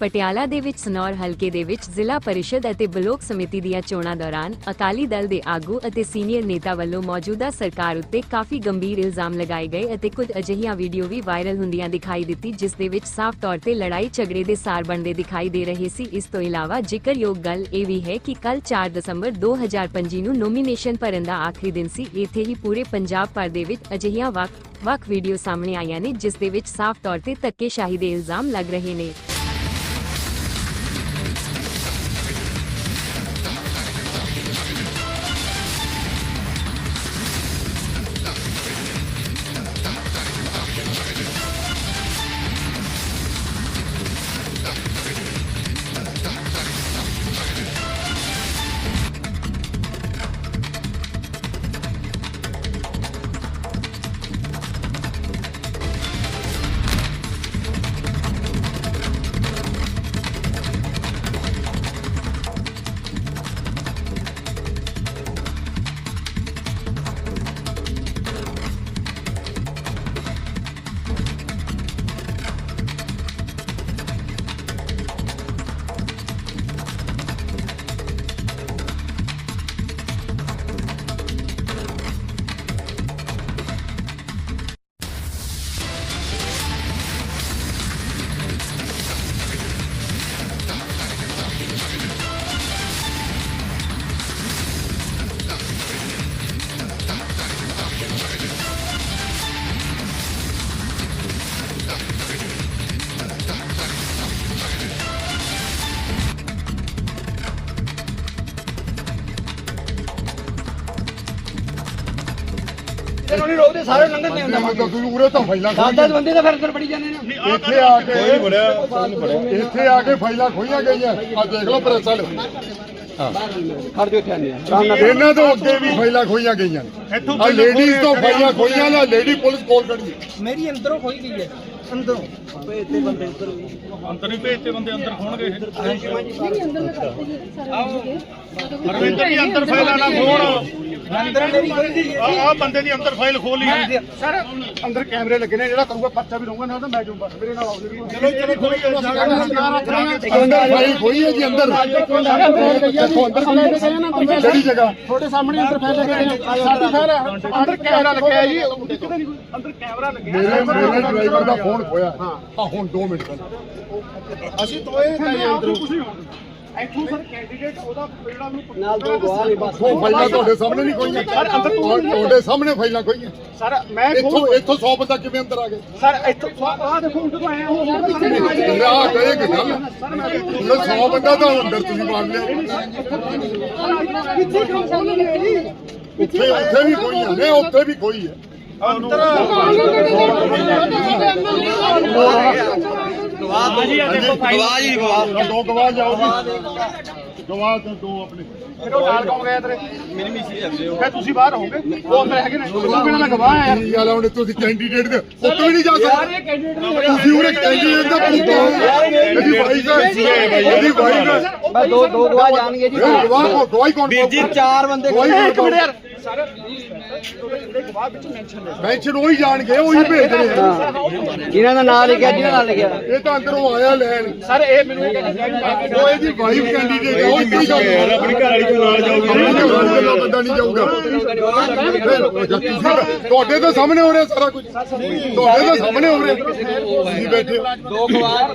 ਪਟਿਆਲਾ ਦੇ ਵਿੱਚ ਸਨੌਰ ਹਲਕੇ ਦੇ ਵਿੱਚ ਜ਼ਿਲ੍ਹਾ ਪਰਿਸ਼ਦ ਅਤੇ ਬਲੋਕ ਸਮਿਤੀ ਦੀਆਂ ਚੋਣਾਂ ਦੌਰਾਨ ਅਕਾਲੀ ਦਲ ਦੇ ਆਗੂ ਅਤੇ ਸੀਨੀਅਰ ਨੇਤਾ ਵੱਲੋਂ ਮੌਜੂਦਾ ਸਰਕਾਰ ਉੱਤੇ ਕਾਫੀ ਗੰਭੀਰ ਇਲਜ਼ਾਮ ਲਗਾਏ ਗਏ ਅਤੇ ਕੁਝ ਅਜਿਹੀਆਂ ਵੀਡੀਓ ਵੀ ਵਾਇਰਲ ਹੁੰਦੀਆਂ ਦਿਖਾਈ ਦਿੱਤੀ, ਜਿਸ ਦੇ ਵਿੱਚ ਸਾਫ਼ ਤੌਰ ਤੇ ਲੜਾਈ ਝਗੜੇ ਦੇ ਸਾਰ ਬਣਦੇ ਦਿਖਾਈ ਦੇ ਰਹੇ ਸੀ। ਇਸ ਤੋਂ ਇਲਾਵਾ ਜ਼ਿਕਰਯੋਗ ਗੱਲ ਇਹ ਵੀ ਹੈ ਕਿ ਕੱਲ 4 ਦਸੰਬਰ 2025 ਨੂੰ ਨੋਮੀਨੇਸ਼ਨ ਭਰਨ ਦਾ ਆਖਰੀ ਦਿਨ ਸੀ। ਇੱਥੇ ਹੀ ਪੂਰੇ ਪੰਜਾਬ ਭਰ ਦੇ ਵਿੱਚ ਅਜਿਹੀਆਂ ਵੱਖ ਵੱਖ ਵੀਡੀਓ ਸਾਹਮਣੇ ਆਈਆਂ ਨੇ, ਜਿਸ ਦੇ ਵਿੱਚ ਸਾਫ਼ ਤੌਰ ਤੇ ਧੱਕੇਸ਼ਾਹੀ ਦੇ ਇਲਜ਼ਾਮ ਲੱਗ ਰਹੇ ਨੇ। ਇਹਨੂੰ ਨਹੀਂ ਰੋਕਦੇ ਸਾਰੇ ਲੰਘਣ ਨਹੀਂ ਹੁੰਦਾ ਤੁਸੀਂ ਉਰੇ ਤਾਂ ਫਾਈਲਾਂ ਦਸ ਦਸ ਬੰਦੇ ਤਾਂ ਫਿਰ ਅੰਦਰ ਬੜੀ ਜਾਂਦੇ ਨੇ। ਇੱਥੇ ਆ ਕੇ ਕੋਈ ਬੜਿਆ ਇੱਥੇ ਆ ਕੇ ਫਾਈਲਾਂ ਖੋਈਆਂ ਗਈਆਂ। ਆ ਦੇਖ ਲਓ ਪ੍ਰੈਸ ਵਾਲੇ। ਖੜ ਜੋ ਇੱਥੇ ਆਂਦੇ ਇਹਨਾਂ ਤੋਂ ਅੱਗੇ ਵੀ ਫਾਈਲਾਂ ਖੋਈਆਂ ਗਈਆਂ ਆ ਲੇਡੀਜ਼ ਤੋਂ ਫਾਈਲਾਂ ਖੋਈਆਂ ਨਾ ਲੇਡੀ ਪੁਲਿਸ ਕੋਲ ਖੜੀ ਹੈ। ਮੇਰੀ ਅੰਦਰੋਂ ਖੋਈ ਗਈ ਹੈ। ਅੰਦਰੋਂ। ਇੱਥੇ ਬੰਦੇ ਉੱਧਰ ਅੰਦਰ ਨਹੀਂ ਭੇਜਤੇ ਬੰਦੇ ਅੰਦਰ ਹੋਣਗੇ ਰਵਿੰਦਰ ਜੀ ਅੰਦਰ ਫਾਈਲਾਂ ਨਾ ਖੋਣ ਆ ਆ ਬੰਦੇ ਦੀ ਅੰਦਰ ਫਾਈਲ ਖੋਲੀ ਹੈ। ਸਰ ਅੰਦਰ ਕੈਮਰੇ ਲੱਗੇ ਨੇ ਜਿਹੜਾ ਕਰੂਗਾ ਪਰਚਾ ਵੀ ਰਹੂਗਾ ਨਾ ਤਾਂ ਮੈਂ ਜੂਗਾ ਮੇਰੇ ਨਾਲ ਆਉਂਦੇ ਵੀ ਚਲੋ ਚਲੋ ਕੋਈ ਅੰਦਰ ਫਾਈਲ ਖੋਈ ਹੈ ਜੀ ਅੰਦਰ। ਦੇਖੋ ਅੰਦਰ ਕਿਹੜੀ ਜਗ੍ਹਾ। ਤੁਹਾਡੇ ਸਾਹਮਣੇ ਅੰਦਰ ਫਾਈਲ ਲੱਗੇ ਸਾਡੀ ਫਾਈਲ ਅੰਦਰ ਕੈਮਰਾ ਲੱਗਿਆ ਜੀ। ਅੰਦਰ ਕੈਮਰਾ ਲੱਗਿਆ। ਮੇਰੇ ਮੇਰੇ ਡਰਾਈਵਰ ਦਾ ਫੋਨ ਖੋਇਆ। ਆ ਹੁਣ 2 ਮਿੰਟ ਅਸੀਂ ਗਏ ਅੰਦਰੋਂ। ਇੱਥੋਂ ਸਰ ਕੈਂਡੀਡੇਟ ਉਹਦਾ ਜਿਹੜਾ ਉਹਨੂੰ ਨਾਲ ਦੋ ਗਵਾਹ ਨੇ ਬਸ। ਉਹ ਫਾਈਲਾਂ ਤੁਹਾਡੇ ਸਾਹਮਣੇ ਨਹੀਂ ਖੋਈਆਂ ਸਰ, ਅੰਦਰ ਤੁਹਾਡੇ ਸਾਹਮਣੇ ਫਾਈਲਾਂ ਖੋਈਆਂ ਸਰ ਮੈਂ ਇੱਥੋਂ ਇੱਥੋਂ 100 ਬੰਦਾ ਕਿਵੇਂ ਅੰਦਰ ਆ ਗਏ ਸਰ ਇੱਥੋਂ ਆਹ ਦੇਖੋ ਅੰਦਰ ਤੋਂ ਆਇਆ। ਉਹ ਆ ਗਏ ਕਿ ਗੱਲ ਉਹ 100 ਬੰਦਾ ਤਾਂ ਅੰਦਰ ਤੁਸੀਂ ਮਾਰ ਲਿਆ। ਉੱਥੇ ਉੱਥੇ ਵੀ ਖੋਈਆਂ ਨੇ ਉੱਥੇ ਵੀ ਖੋਈ ਹੈ। ਅੰਦਰ ਗਵਾਹ ਜੀ ਗਵਾਹ ਦੋ ਗਵਾਹ ਜਾਓ ਜੀ। ਗਵਾਹ ਤੇ ਦੋ ਆਪਣੇ। ਫਿਰ ਉਹ ਨਾਲ ਕੌਣ ਗਿਆ ਤੇਰੇ? ਮੇਰੀ ਮਿਸੀ ਜਾਂਦੇ ਹੋ ਫਿਰ ਤੁਸੀਂ ਬਾਹਰ ਹੋਗੇ? ਉਹ ਅੰਦਰ ਹੈਗੇ ਨੇ। ਤੁਸੀਂ ਬਿਨਾਂ ਦਾ ਗਵਾਹ ਆ ਕੀ ਗੱਲ ਆ ਹੁਣ ਤੁਸੀਂ ਕੈਂਡੀਡੇਟ ਦੇ ਉੱਥੇ ਵੀ ਨਹੀਂ ਜਾ ਸਕਦੇ। ਤੁਸੀਂ ਉਹਨੇ ਕੈਂਡੀਡੇਟ ਦਾ ਪੁੱਤੋ ਇਹਦੀ ਵਾਈਫ ਹੈ। ਇਹਦੀ ਵਾਈਫ ਹੈ। ਬਸ ਦੋ ਦੋ ਗਵਾਹ ਜਾਣਗੇ ਜੀ। ਇਹ ਗਵਾਹ ਕੋ ਗਵਾਹੀ ਕੌਣ ਜੀ ਚਾਰ ਬੰਦੇ ਗਵਾਹੀ ਇੱਕ ਮਿੰਟ ਯਾਰ ਸਰ ਗਵਾਹ ਮੈਂਸ਼ਨ ਉਹੀ ਜਾਣਗੇ ਉਹੀ ਭੇਜਦੇ ਨੇ। ਜਿਨ੍ਹਾਂ ਦਾ ਨਾਮ ਲਿਖਿਆ ਜਿਹਨਾਂ ਨਾਲ ਲਿਖਿਆ। ਇਹ ਤਾਂ ਅੰਦਰੋਂ ਆਇਆ ਲੈਣ। ਸਰ ਇਹ ਮੈਨੂੰ ਇਹ ਕਹਿੰਦੇ ਉਹ ਇਹਦੀ ਵਾਈਫ ਕੈਂਡੀਡੇਟ ਹੈ ਉਹ ਇੱਥੇ ਜਾਊਗਾ ਆਪਣੀ ਘਰ ਵਾਲੀ ਕੋਲ ਨਾਲ ਜਾਊਗਾ। ਬੰਦਾ ਨਹੀਂ ਜਾਊਗਾ। ਤੁਹਾਡੇ ਤਾਂ ਸਾਹਮਣੇ ਹੋ ਰਿਹਾ ਸਾਰਾ ਕੁਝ। ਤੁਹਾਡੇ ਤਾਂ ਸਾਹਮਣੇ ਹੋ ਰਿਹਾ। ਤੁਸੀਂ ਬੈਠੇ ਦੋ ਗਵਾਹ